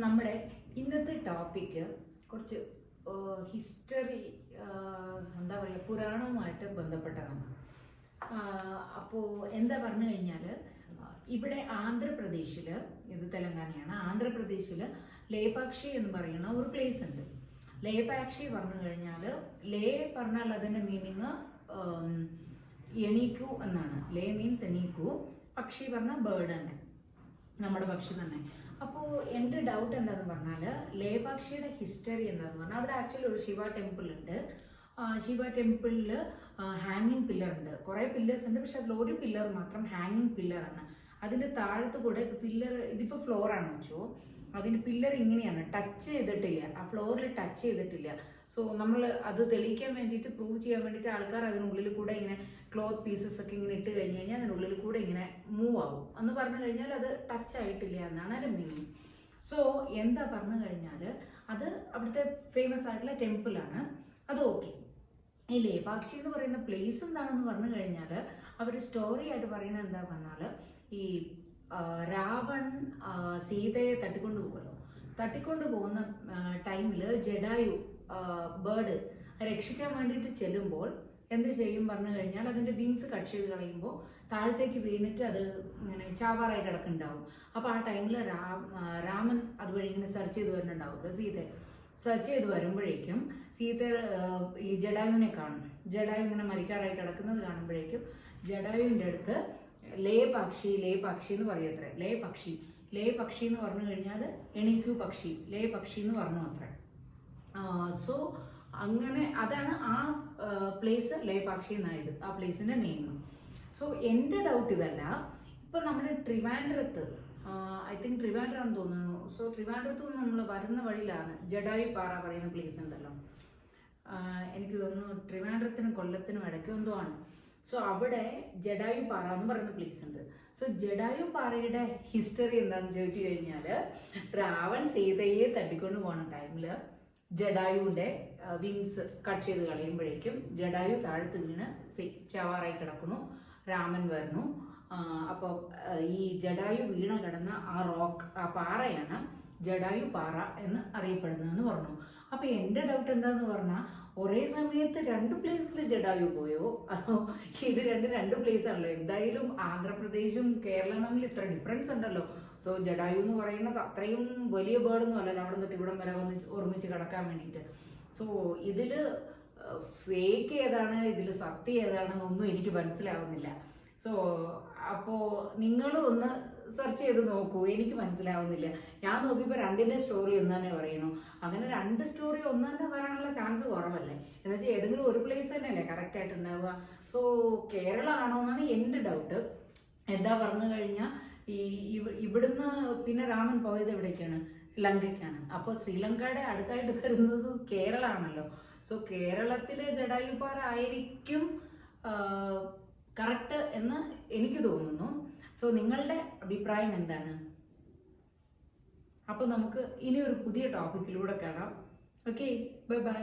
നമ്മുടെ ഇന്നത്തെ ടോപ്പിക്ക് കുറച്ച് ഹിസ്റ്ററി എന്താ പറയുക പുരാണവുമായിട്ട് ബന്ധപ്പെട്ടതാണ്. അപ്പോൾ എന്താ പറഞ്ഞു കഴിഞ്ഞാൽ ഇവിടെ ആന്ധ്രാപ്രദേശിൽ ഇത് തെലങ്കാനയാണ് ആന്ധ്രാപ്രദേശിൽ ലേപാക്ഷി എന്ന് പറയുന്ന ഒരു പ്ലേസ് ഉണ്ട്. ലേപാക്ഷി പറഞ്ഞു കഴിഞ്ഞാൽ ലേ പറഞ്ഞാൽ അതിന്റെ മീനിങ് എണീക്കു എന്നാണ്. ലേ മീൻസ് എണീക്കു പക്ഷി പറഞ്ഞാൽ ബേർഡ് തന്നെ. നമ്മുടെ പക്ഷി തന്നെ. അപ്പോൾ എന്റെ ഡൗട്ട് എന്താന്ന് പറഞ്ഞാൽ ലേപാക്ഷിയുടെ ഹിസ്റ്ററി എന്താന്ന് പറഞ്ഞാൽ അവിടെ ആക്ച്വലി ഒരു ശിവ ടെമ്പിൾ ഉണ്ട്. ശിവ ടെമ്പിളിൽ ഹാങ്ങിങ് പില്ലർ ഉണ്ട്. കുറേ പില്ലേഴ്സ് ഉണ്ട് പക്ഷെ അതിൽ ഒരു പില്ലർ മാത്രം ഹാങ്ങിങ് പില്ലറാണ് അതിന്റെ താഴത്ത് കൂടെ പില്ലർ ഇതിപ്പോൾ ഫ്ലോറാണ് വെച്ചോ. അതിന്റെ പില്ലർ ഇങ്ങനെയാണ് ടച്ച് ചെയ്തിട്ടില്ല. ആ ഫ്ലോറിൽ ടച്ച് ചെയ്തിട്ടില്ല. സോ നമ്മൾ അത് തെളിയിക്കാൻ വേണ്ടിയിട്ട് പ്രൂവ് ചെയ്യാൻ വേണ്ടിയിട്ട് ആൾക്കാർ അതിനുള്ളിൽ കൂടെ ഇങ്ങനെ ക്ലോത്ത് പീസസ് ഒക്കെ ഇങ്ങനെ ഇട്ട് കഴിഞ്ഞ് കഴിഞ്ഞാൽ അതിനുള്ളിൽ കൂടെ ഇങ്ങനെ മൂവ് ആവും. എന്ന് പറഞ്ഞു കഴിഞ്ഞാൽ അത് ടച്ച് ആയിട്ടില്ല എന്നാണ് അതിന്റെ മീനിങ് സോ എന്താ പറഞ്ഞു കഴിഞ്ഞാൽ അത് അവിടുത്തെ ഫേമസ് ആയിട്ടുള്ള ടെമ്പിളാണ് അത് ഓക്കെ ഈ ലേപാക്ഷി എന്ന് പറയുന്ന പ്ലേസ് എന്താണെന്ന് പറഞ്ഞു കഴിഞ്ഞാൽ അവർ സ്റ്റോറി ആയിട്ട് പറയുന്നത് എന്താ പറഞ്ഞാൽ ഈ രാവൺ സീതയെ തട്ടിക്കൊണ്ടു പോകുമല്ലോ തട്ടിക്കൊണ്ടു പോകുന്ന ടൈമിൽ ജഡായു ബേർഡ് രക്ഷിക്കാൻ വേണ്ടിയിട്ട് ചെല്ലുമ്പോൾ എന്ത് ചെയ്യും പറഞ്ഞു കഴിഞ്ഞാൽ അതിന്റെ വിങ്സ് കട്ട് ചെയ്ത് കളയുമ്പോൾ താഴത്തേക്ക് വീണിട്ട് അത് ഇങ്ങനെ ചാവാറായി കിടക്കുന്നുണ്ടാവും. അപ്പോൾ ആ ടൈമിൽ രാമൻ അതുവഴി ഇങ്ങനെ സെർച്ച് ചെയ്ത് വരുന്നുണ്ടാവും. സീതയെ സെർച്ച് ചെയ്ത് വരുമ്പോഴേക്കും സീത ഈ ജഡായുവിനെ കാണും. ജഡായു ഇങ്ങനെ മരിക്കാറായി കിടക്കുന്നത് കാണുമ്പോഴേക്കും ജഡായുവിന്റെ അടുത്ത് ലേ പക്ഷി ലേ പക്ഷി എന്ന് പറയത്രേ ലേ പക്ഷി. ലേ പക്ഷി എന്ന് പറഞ്ഞു കഴിഞ്ഞാൽ എണീക്കു പക്ഷി. ലേ പക്ഷി എന്ന് പറഞ്ഞു അത്രേ. സോ അങ്ങനെ അതാണ് ആ പ്ലേസ് ലേപാക്ഷി എന്നായത്. ആ പ്ലേസിന്റെ നെയിം സോ എന്റെ ഡൗട്ട് ഇതല്ല. ഇപ്പൊ നമ്മുടെ ട്രിവാൻഡ്രത്ത് ഐ തിങ്ക് ട്രിവാൻഡ്രം തോന്നുന്നു. സോ ട്രിവാൻഡ്രത്ത് നിന്ന് നമ്മൾ വരുന്ന വഴിയിലാണ് ജഡായി പാറ പറയുന്ന പ്ലേസ് ഉണ്ടല്ലോ. എനിക്ക് തോന്നുന്നു ട്രിവാൻഡ്രത്തിനും കൊല്ലത്തിനും ഇടയ്ക്കും എന്തോ ആണ്. സോ അവിടെ ജഡായു പാറ എന്ന് പറയുന്ന പ്ലേസ് ഉണ്ട്. സോ ജഡായു പാറയുടെ ഹിസ്റ്ററി എന്താണെന്ന് ചോദിച്ചു കഴിഞ്ഞാൽ രാവൺ സീതയെ തട്ടിക്കൊണ്ട് പോണ ടൈമിൽ ജഡായുവിന്റെ വിങ്സ് കട്ട് ചെയ്ത് കളയുമ്പോഴേക്കും ജഡായു താഴത്ത് വീണ് ചവാറായി കിടക്കുന്നു. രാമൻ വരുന്നു. അപ്പോൾ ഈ ജഡായു വീണ കിടന്ന ആ റോക്ക് ആ പാറയാണ് ജഡായു പാറ എന്ന് അറിയപ്പെടുന്നതെന്ന് പറഞ്ഞു. അപ്പൊ എന്റെ ഡൗട്ട് എന്താന്ന് പറഞ്ഞാൽ ഒരേ സമയത്ത് രണ്ട് പ്ലേസിൽ ജഡായു പോയോ? അതോ ഇത് രണ്ട് രണ്ട് പ്ലേസ് ആണല്ലോ? എന്തായാലും ആന്ധ്രാപ്രദേശും കേരളം തമ്മിൽ ഇത്ര ഡിഫറൻസ് ഉണ്ടല്ലോ. സോ ജഡായു എന്ന് പറയുന്നത് അത്രയും വലിയ ബേർഡൊന്നും അല്ലല്ലോ അവിടെ നിന്നിട്ട് ഇവിടം വരെ വന്ന് ഒരുമിച്ച് കിടക്കാൻ വേണ്ടിയിട്ട്. സോ ഇതിൽ ഫേക്ക് ഏതാണ്? ഇതിൽ സത്യം ഏതാണെന്നൊന്നും എനിക്ക് മനസ്സിലാവുന്നില്ല. സോ അപ്പോ നിങ്ങളും ഒന്ന് സെർച്ച് ചെയ്ത് നോക്കൂ. എനിക്ക് മനസ്സിലാവുന്നില്ല. ഞാൻ നോക്കിയപ്പോൾ രണ്ടിന്റെ സ്റ്റോറി ഒന്ന് തന്നെ പറയണു. അങ്ങനെ രണ്ട് സ്റ്റോറി ഒന്ന് തന്നെ വരാനുള്ള ചാൻസ് കുറവല്ലേ? എന്ന് വെച്ചാൽ ഏതെങ്കിലും ഒരു പ്ലേസ് തന്നെയല്ലേ കറക്റ്റായിട്ട് ഉണ്ടാവുക. സോ കേരളമാണോ എന്നാണ് എന്റെ ഡൗട്ട് എന്താ പറഞ്ഞു കഴിഞ്ഞാൽ ഈ ഇവ- ഇവിടുന്ന് പിന്നെ രാമൻ പോയത് എവിടേക്കാണ്? ലങ്കയ്ക്കാണ്. അപ്പോൾ ശ്രീലങ്കയുടെ അടുത്തായിട്ട് വരുന്നത് കേരളമാണല്ലോ. സോ കേരളത്തിലെ ജഡായുപ്പാറ ആയിരിക്കും കറക്റ്റ് എന്ന് എനിക്ക് തോന്നുന്നു. സോ നിങ്ങളുടെ അഭിപ്രായം എന്താണ്? അപ്പോൾ നമുക്ക് ഇനി ഒരു പുതിയ ടോപ്പിക്കിലൂടെ കാണാം ഓക്കെ ബൈ ബൈ